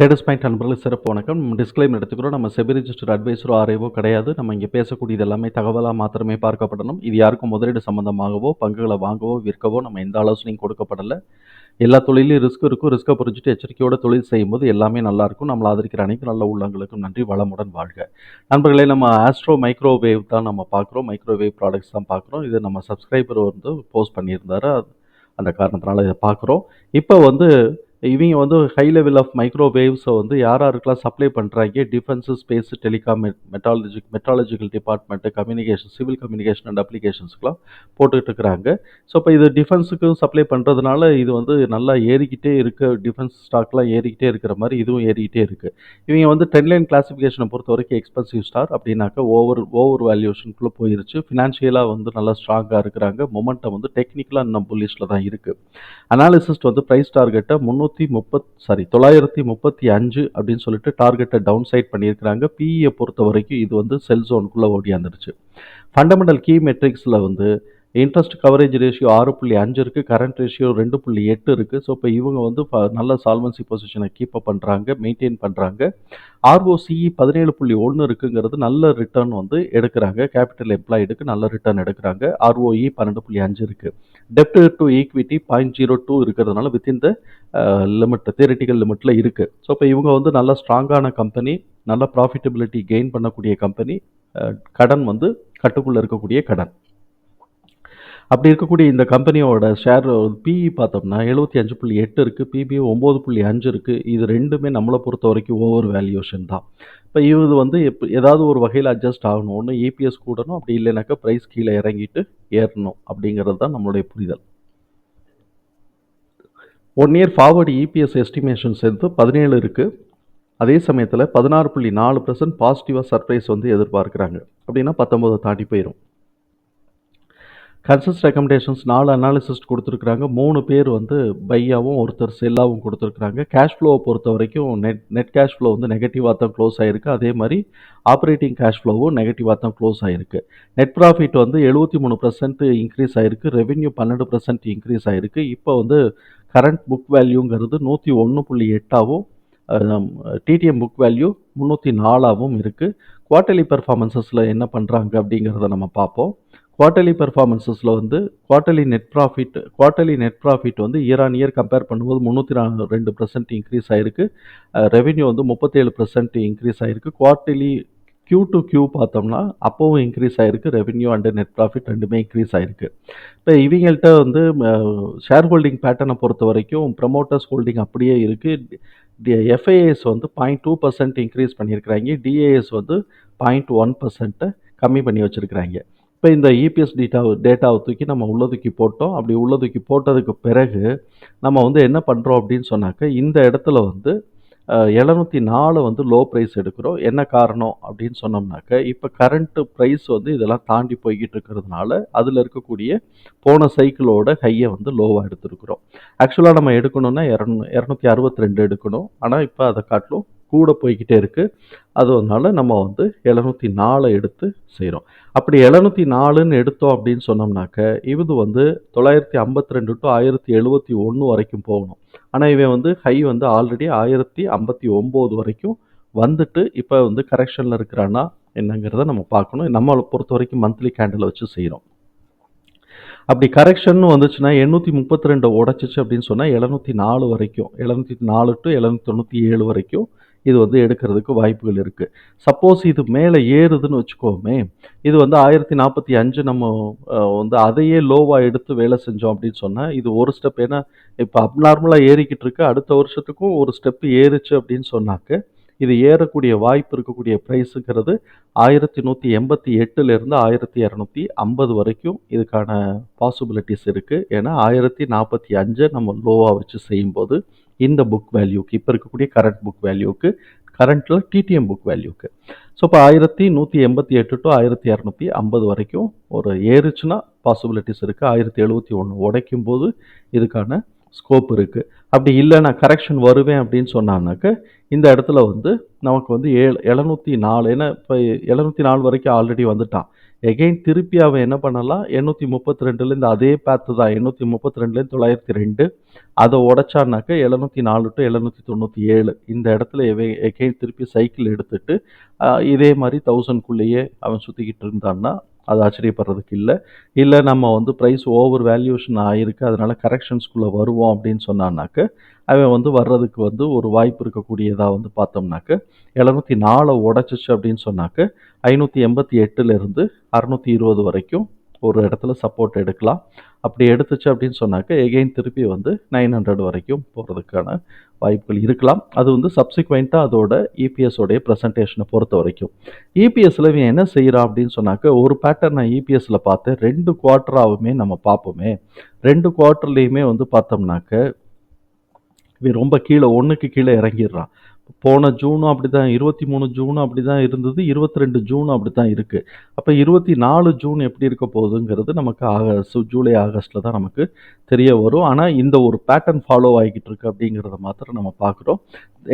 Traders point நண்பர்களுக்கு சிறப்பு வணக்கம். நம்ம டிஸ்க்ளைம் எடுத்துக்கிறோம். நம்ம செபி ரிஜிஸ்டர் அட்வைசரோ ஆர்ஐவோ கிடையாது. நம்ம இங்கே பேசக்கூடியது எல்லாமே தகவலாக மாத்திரமே பார்க்கப்படணும். இது யாருக்கும் முதலீடு சம்பந்தமாகவோ பங்குகளை வாங்கவோ விற்கவோ நம்ம எந்த ஆலோசனையும் கொடுக்கப்படலை. எல்லா தொழிலையும் ரிஸ்க் இருக்கும். ரிஸ்க்கை புரிஞ்சுட்டு எச்சரிக்கையோட தொழில் செய்யும்போது எல்லாமே நல்லா இருக்கும். நம்மளை ஆதரிக்கிற அனைத்து நல்ல உள்ளங்களுக்கும் நன்றி. வளமுடன் வாழ்க. நண்பர்களே நம்ம ஆஸ்ட்ரோ மைக்ரோவேவ் தான் நம்ம பார்க்குறோம். மைக்ரோவேவ் ப்ராடக்ட்ஸ் தான் பார்க்குறோம். இது நம்ம சப்ஸ்கிரைபர் வந்து போஸ்ட் பண்ணியிருந்தாரு. அது- அந்த காரணத்தினால இதை பார்க்குறோம். இப்போ வந்து இவங்க வந்து ஹை லெவல் ஆஃப் மைக்ரோவேவ்ஸை வந்து யார் யாருக்கெல்லாம் சப்ளை பண்ணுறாங்க defence space telecom metallurgy meteorological department communication civil communication and அப்ளிகேஷன்ஸ்க்குலாம் போட்டுக்கிட்டு இருக்கிறாங்க ஸோ இப்போ இது டிஃபென்ஸுக்கும் சப்ளை பண்ணுறதுனால இது வந்து நல்லா ஏறிக்கிட்டே இருக்க. டிஃபென்ஸ் ஸ்டாக்லாம் ஏறிக்கிட்டே இருக்கிற மாதிரி இதுவும் ஏறிக்கிட்டே இருக்குது இவங்க வந்து டென் லைன் கிளாஸிஃபிகேஷனை பொறுத்த வரைக்கும் எக்ஸ்பென்சிவ் ஸ்டார் அப்படின்னாக்கா ஓவர் ஓவர் வேல்யூஷனுக்குள்ளே போயிருச்சு. ஃபினான்ஷியலாக வந்து நல்லா ஸ்ட்ராங்காக இருக்கிறாங்க. மொமெண்டம் வந்து டெக்னிக்கலாக இன்னும் புல்லிஷில் தான் இருக்குது அனாலிசிஸ்ட் வந்து ப்ரைஸ் டார்கெட்டை முந்நூற்றி முப்பத் சாரி தொள்ளாயிரத்தி முப்பத்தி அஞ்சு அப்படின்னு சொல்லிட்டு டார்கெட்டை டவுன் சைட் பண்ணியிருக்கிறாங்க. பிஇயை பொறுத்த வரைக்கும் இது வந்து செல் ஜோனுக்குள்ளே ஓடியாந்துருச்சு ஃபண்டமெண்டல் கீ மெட்ரிக்ஸில் வந்து இன்ட்ரெஸ்ட் கவரேஜ் ரேஷியோ ஆறு புள்ளி அஞ்சு இருக்குது கரண்ட் ரேஷியோ ரெண்டு புள்ளி எட்டு இருக்குது ஸோ இப்போ இவங்க வந்து நல்ல சால்வன்சி பொசிஷனை கீப் அப் பண்ணுறாங்க மெயின்டைன் பண்ணுறாங்க ஆர்ஓசிஇ பதினேழு புள்ளி ஒன்று இருக்குங்கிறது நல்ல ரிட்டர்ன் வந்து எடுக்கிறாங்க. கேபிட்டல் எம்ப்ளாய்டுக்கு நல்ல ரிட்டர்ன் எடுக்கிறாங்க. ஆர்ஓஇ பன்னெண்டு புள்ளி அஞ்சு இருக்குது டெப்ட் to equity point zero two இருக்கிறதுனால வித்தின் த லிமிட் தியரிட்டிக்கல் லிமிட்டில் இருக்குது ஸோ இப்போ இவங்க வந்து நல்ல ஸ்ட்ராங்கான கம்பெனி நல்ல ப்ராஃபிட்டபிலிட்டி கெயின் பண்ணக்கூடிய கம்பெனி கடன் வந்து கட்டுக்குள்ளே இருக்கக்கூடிய கடன். அப்படி இருக்கக்கூடிய இந்த கம்பெனியோட ஷேர் பிஇ பார்த்தோம்னா எழுபத்தி அஞ்சு புள்ளி எட்டு இருக்குது பிபி ஒம்பது புள்ளி அஞ்சு இருக்குது இது ரெண்டுமே நம்மளை பொறுத்த வரைக்கும் ஓவர் வேல்யூஷன் தான். இப்போ இது வந்து எப் ஏதாவது ஒரு வகையில் அட்ஜஸ்ட் ஆகணும். ஒன்று இபிஎஸ் கூடணும் அப்படி இல்லைனாக்கா ப்ரைஸ் கீழே இறங்கிட்டு ஏறணும் அப்படிங்கிறது தான் நம்மளுடைய புரிதல். One year forward EPS estimations சேர்த்து பதினேழு இருக்குது அதே சமயத்தில் பதினாறு புள்ளி நாலு பர்சன்ட் பாசிட்டிவாக சர்ப்ரைஸ் வந்து எதிர்பார்க்குறாங்க. அப்படின்னா பத்தொம்போதை தாண்டி போயிடும் கன்சஸ் ரெக்கமெண்டேஷன்ஸ் நாலு அனாலிசிஸ்ட் கொடுத்துருக்குறாங்க. மூணு பேர் வந்து பையாவும் ஒருத்தர் செல்லாவும் கொடுத்துருக்குறாங்க. கேஷ் ஃப்ளோவை பொறுத்த வரைக்கும் நெட் நெட் கேஷ் ஃப்ளோ வந்து நெகட்டிவாக தான் க்ளோஸ் ஆகிருக்கு அதே மாதிரி ஆப்ரேட்டிங் கேஷ் ஃப்ளோவும் நெகட்டிவாக தான் க்ளோஸ் ஆகிருக்கு நெட் ப்ராஃபிட் வந்து எழுபத்தி மூணு பர்சன்ட் இன்க்ரீஸ் ஆகிருக்கு ரெவென்யூ பன்னெண்டு பர்சன்ட் இன்க்ரீஸ் ஆகிருக்கு இப்போ வந்து கரண்ட் புக் வேல்யூங்கிறது நூற்றி ஒன்று புள்ளி எட்டாகவும் டிடிஎம் புக் வேல்யூ முந்நூற்றி நாலாகவும் இருக்குது குவார்ட்டர்லி பெர்ஃபார்மன்சஸில் என்ன பண்ணுறாங்க அப்படிங்கிறத நம்ம பார்ப்போம். குவார்ட்டர்லி பெர்ஃபார்மன்ஸஸில் வந்து quarterly net profit quarterly net profit வந்து இயர் ஆன் இயர் கம்பேர் பண்ணும்போது முந்நூற்றி ரெண்டு பர்சன்ட் இன்க்ரீஸ் ஆயிருக்கு. ரெவென்யூ வந்து முப்பத்தேழு பர்சன்ட் இன்க்ரீஸ் ஆகிருக்கு குவார்ட்டர்லி க்யூ டு க்யூ பார்த்தோம்னா அப்போவும் இன்க்ரீஸ் ஆகிருக்கு ரெவென்யூ அண்ட் நெட் ப்ராஃபிட் ரெண்டுமே இன்க்ரீஸ் ஆகிருக்கு இப்போ இவங்கள்ட்ட வந்து ஷேர் ஹோல்டிங் பேட்டர்னை பொறுத்த வரைக்கும் ப்ரமோட்டர்ஸ் ஹோல்டிங் அப்படியே இருக்குது எஃப்ஐஎஸ் வந்து பாயிண்ட் டூ பர்சன்ட் இன்க்ரீஸ் பண்ணியிருக்கிறாங்க. டிஏஎஸ் வந்து பாயிண்ட் ஒன் பர்சன்ட்டை கம்மி பண்ணி வச்சுருக்கிறாங்க. இப்போ இந்த இபிஎஸ் டேட்டாவை டேட்டாவை தூக்கி நம்ம உள்ள தூக்கி போட்டோம். அப்படி உள்ள தூக்கி போட்டதுக்கு பிறகு நம்ம வந்து என்ன பண்ணுறோம் அப்படின்னு சொன்னாக்க இந்த இடத்துல வந்து எழுநூற்றி நாலு வந்து லோ ப்ரைஸ் எடுக்கிறோம். என்ன காரணம் அப்படின்னு சொன்னோம்னாக்க இப்போ கரண்ட்டு ப்ரைஸ் வந்து இதெல்லாம் தாண்டி போய்கிட்டு இருக்கிறதுனால அதில் இருக்கக்கூடிய போன சைக்கிளோட ஹையை வந்து லோவாக எடுத்துருக்குறோம். ஆக்சுவலாக நம்ம எடுக்கணும்னா இரநூ இரநூத்தி அறுபத்தி ரெண்டு எடுக்கணும். ஆனால் இப்போ அதை காட்டிலும் கூட போய்கிட்டே இருக்குது அதனால நம்ம வந்து எழுநூற்றி நாலை எடுத்து செய்கிறோம் அப்படி எழுநூற்றி நாலுன்னு எடுத்தோம் அப்படின்னு சொன்னோம்னாக்க இது வந்து தொள்ளாயிரத்தி ஐம்பத்தி ரெண்டு டு ஆயிரத்தி எழுபத்தி ஒன்று வரைக்கும் போகணும். ஆனால் இவன் வந்து ஹை வந்து ஆல்ரெடி ஆயிரத்தி ஐம்பத்தி ஒம்பது வரைக்கும் வந்துட்டு இப்போ வந்து கரெக்ஷனில் இருக்கிறான்னா என்னங்கிறத நம்ம பார்க்கணும். நம்மளை பொறுத்த வரைக்கும் மந்த்லி கேண்டில் வச்சு செய்கிறோம் அப்படி கரெக்ஷன் வந்துச்சுன்னா எண்ணூற்றி முப்பத்தி ரெண்டு உடச்சிச்சு அப்படின்னு சொன்னால் எழுநூற்றி நாலு வரைக்கும். எழுநூற்றி நாலு டு எழுநூற்றி தொண்ணூற்றி ஏழு வரைக்கும் இது வந்து எடுக்கிறதுக்கு வாய்ப்புகள் இருக்குது சப்போஸ் இது மேலே ஏறுதுன்னு வச்சுக்கோமே இது வந்து ஆயிரத்தி நாற்பத்தி அஞ்சு நம்ம வந்து அதையே லோவாக எடுத்து வேலை செஞ்சோம் அப்படின்னு சொன்னால் இது ஒரு ஸ்டெப் ஏன்னா இப்போ அப்நார்மலாக ஏறிக்கிட்டு இருக்கு அடுத்த வருஷத்துக்கும் ஒரு ஸ்டெப் ஏறுச்சு அப்படின்னு சொன்னாக்க இது ஏறக்கூடிய வாய்ப்பு இருக்கக்கூடிய ப்ரைஸுங்கிறது ஆயிரத்தி நூற்றி எண்பத்தி எட்டுலேருந்து ஆயிரத்தி இரநூத்தி ஐம்பது வரைக்கும் இதுக்கான பாசிபிலிட்டிஸ் இருக்குது ஏன்னா ஆயிரத்தி நாற்பத்தி அஞ்சை நம்ம லோவாக வச்சு செய்யும்போது இந்த புக் வேல்யூக்கு இப்போ இருக்கக்கூடிய கரண்ட் புக் வேல்யூக்கு கரண்ட்டில் டிடிஎம் புக் வேல்யூக்கு ஸோ இப்போ ஆயிரத்தி நூற்றி எண்பத்தி எட்டு டு ஆயிரத்தி இரநூத்தி ஐம்பது வரைக்கும் ஒரு ஏறுச்சுன்னா பாசிபிலிட்டிஸ் இருக்குது ஆயிரத்தி எழுபத்தி ஒன்று உடைக்கும் போது இதுக்கான ஸ்கோப் இருக்குது அப்படி இல்லை நான் கரெக்ஷன் வருவேன் அப்படின்னு சொன்னான்னாக்க இந்த இடத்துல வந்து நமக்கு வந்து ஏழு எழுநூற்றி நாலு ஏன்னா இப்போ எழுநூற்றி நாலு வரைக்கும் ஆல்ரெடி வந்துட்டான். எகெயின் திருப்பி அவன் என்ன பண்ணலாம்? எண்ணூற்றி முப்பத்தி ரெண்டுலேருந்து அதே பேத்து தான். எண்ணூற்றி முப்பத்தி ரெண்டுலேருந்து தொள்ளாயிரத்தி ரெண்டு. அதை உடைச்சானாக்க எழுநூற்றி நாலு டு எழுநூற்றி தொண்ணூற்றி ஏழு. இந்த இடத்துல எகெயின் திருப்பி சைக்கிள் எடுத்துட்டு இதே மாதிரி தௌசண்ட்குள்ளேயே அவன் சுற்றிக்கிட்டு இருந்தான்னா அது ஆச்சரியப்படுறதுக்கு இல்லை. இல்லை நம்ம வந்து ப்ரைஸ் ஓவர் வேல்யூஷன் ஆகிருக்கு அதனால் கரெக்ஷன்ஸ்குள்ளே வருவோம் அப்படின்னு சொன்னான்னாக்க அவன் வந்து வர்றதுக்கு வந்து ஒரு வாய்ப்பு இருக்கக்கூடியதாக வந்து பார்த்தோம்னாக்க எழுநூற்றி நாலை உடச்சிச்சு அப்படின்னு சொன்னாக்க ஐநூற்றி எண்பத்தி எட்டுலேருந்து அறநூற்றி இருபது வரைக்கும் ஒரு இடத்துல சப்போர்ட் எடுக்கலாம். அப்படி எடுத்துச்சு அப்படின்னு சொன்னாக்க எகெயின் திருப்பி வந்து நைன் ஹண்ட்ரட் வரைக்கும் போகிறதுக்கான வாய்ப்புகள் இருக்கலாம். அது வந்து சப்சிக்வெண்ட்டாக அதோட இபிஎஸோடைய ப்ரெசன்டேஷனை பொறுத்த வரைக்கும். இபிஎஸ்ல இவன் என்ன செய்கிறான் அப்படின்னு சொன்னாக்க ஒரு பேட்டர்ன் நான் இபிஎஸ்ல பார்த்தேன். ரெண்டு குவார்ட்டராகவுமே நம்ம பார்ப்போமே. ரெண்டு குவார்ட்டர்லேயுமே வந்து பார்த்தோம்னாக்க இவன் ரொம்ப கீழே ஒன்றுக்கு கீழே இறங்கிடுறான். போன ஜூனும் அப்படி தான் இருபத்தி மூணு ஜூனும் அப்படி தான் இருந்தது இருபத்தி ரெண்டு ஜூனும் அப்படி தான் இருக்குது அப்போ இருபத்தி நாலு ஜூன் எப்படி இருக்க போகுதுங்கிறது நமக்கு ஆகஸ்ட் ஜூலை ஆகஸ்ட்டில் தான் நமக்கு தெரிய வரும். ஆனால் இந்த ஒரு பேட்டர்ன் ஃபாலோ ஆகிக்கிட்டு இருக்கு அப்படிங்கிறத மாத்திரம் நம்ம பார்க்குறோம்.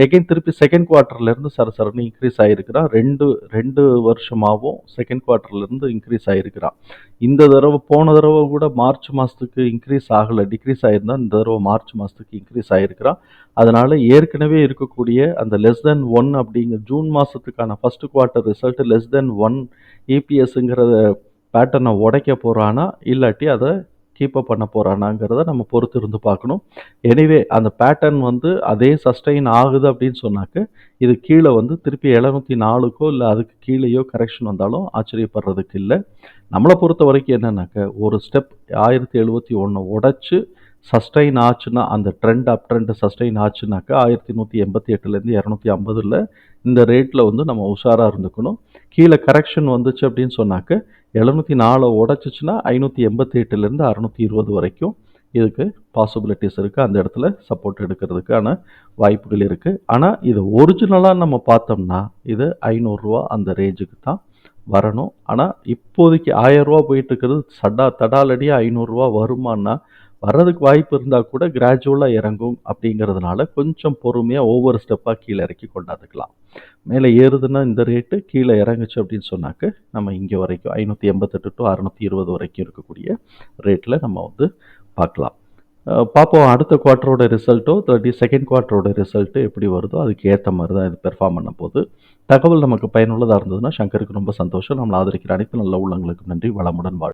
எகைன் திருப்பி செகண்ட் குவார்ட்டர்லேருந்து சர சரன்னு இன்க்ரீஸ் ஆகிருக்கிறான் ரெண்டு ரெண்டு வருஷமாகவும் செகண்ட் குவார்ட்டர்லேருந்து இன்க்ரீஸ் ஆகிருக்கிறான் இந்த தடவை போன தடவை கூட மார்ச் மாதத்துக்கு இன்க்ரீஸ் ஆகலை டிக்ரீஸ் ஆகிருந்தால் இந்த தடவை மார்ச் மாதத்துக்கு இன்க்ரீஸ் ஆகிருக்கிறான் அதனால் ஏற்கனவே இருக்கக்கூடிய அந்த லெஸ் தென் ஒன் அப்படிங்கிற ஜூன் மாதத்துக்கான first quarter result less than one இபிஎஸ்ங்கிற பேட்டர்னை உடைக்க போகிறானா இல்லாட்டி அதை கீப்பப் பண்ண போகிறானாங்கிறத நம்ம பொறுத்து இருந்து பார்க்கணும். எனிவே அந்த பேட்டர்ன் வந்து அதே சஸ்டெயின் ஆகுது அப்படின்னு சொன்னாக்க இது கீழே வந்து திருப்பி எழுநூற்றி நாலுக்கோ இல்லை அதுக்கு கீழேயோ கரெக்ஷன் வந்தாலும் ஆச்சரியப்படுறதுக்கு இல்லை. நம்மளை பொறுத்த வரைக்கும் என்னன்னாக்க ஒரு ஸ்டெப் ஆயிரத்தி எழுபத்தி ஒன்று உடைச்சு சஸ்டெயின் ஆச்சுன்னா அந்த ட்ரெண்ட் அப் ட்ரெண்ட் சஸ்டெயின் ஆச்சுனாக்கா ஆயிரத்தி நூற்றி எண்பத்தி எட்டுலேருந்து இரநூத்தி ஐம்பதில் இந்த ரேட்டில் வந்து நம்ம உஷாராக இருந்துக்கணும். கீழே கரெக்ஷன் வந்துச்சு அப்படின்னு சொன்னாக்க எழுநூற்றி நாலை உடச்சிச்சுன்னா ஐநூற்றி எண்பத்தி எட்டுலேருந்து அறநூற்றி இருபது வரைக்கும் இதுக்கு பாசிபிலிட்டிஸ் இருக்குது அந்த இடத்துல சப்போர்ட் எடுக்கிறதுக்கான வாய்ப்புகள் இருக்குது ஆனால் இது ஒரிஜினலாக நம்ம பார்த்தோம்னா இது ஐநூறுரூவா அந்த ரேஞ்சுக்கு தான் வரணும். ஆனால் இப்போதைக்கு ஆயரூவா போயிட்டு இருக்கிறது சடா தடாலடியாக ஐநூறுரூவா வருமானா வர்றதுக்கு வாய்ப்பு இருந்தால் கூட கிராஜுவலாக இறங்கும் அப்படிங்கிறதுனால கொஞ்சம் பொறுமையாக ஒவ்வொரு ஸ்டெப்பாக கீழே இறக்கி கொண்டாந்துக்கலாம். மேலே ஏறுதுன்னா இந்த ரேட்டு கீழே இறங்குச்சு அப்படின்னு சொன்னாக்க நம்ம இங்கே வரைக்கும் ஐநூற்றி எண்பத்தெட்டு டு அறநூற்றி இருபது வரைக்கும் இருக்கக்கூடிய ரேட்டில் நம்ம வந்து பார்க்கலாம். பார்ப்போம் அடுத்த குவார்ட்டரோட ரிசல்ட்டோ தேர்ட்டி செகண்ட் குவார்ட்டரோட ரிசல்ட்டு எப்படி வருதோ அதுக்கு ஏற்ற மாதிரி தான் இது பெர்ஃபார்ம் பண்ண போகுது. தகவல் நமக்கு பயனுள்ளதாக இருந்ததுன்னா சங்கருக்கு ரொம்ப சந்தோஷம். நம்மளை ஆதரிக்கிற அனைத்து நல்ல உள்ளங்களுக்கு நன்றி. வளமுடன் வாழ்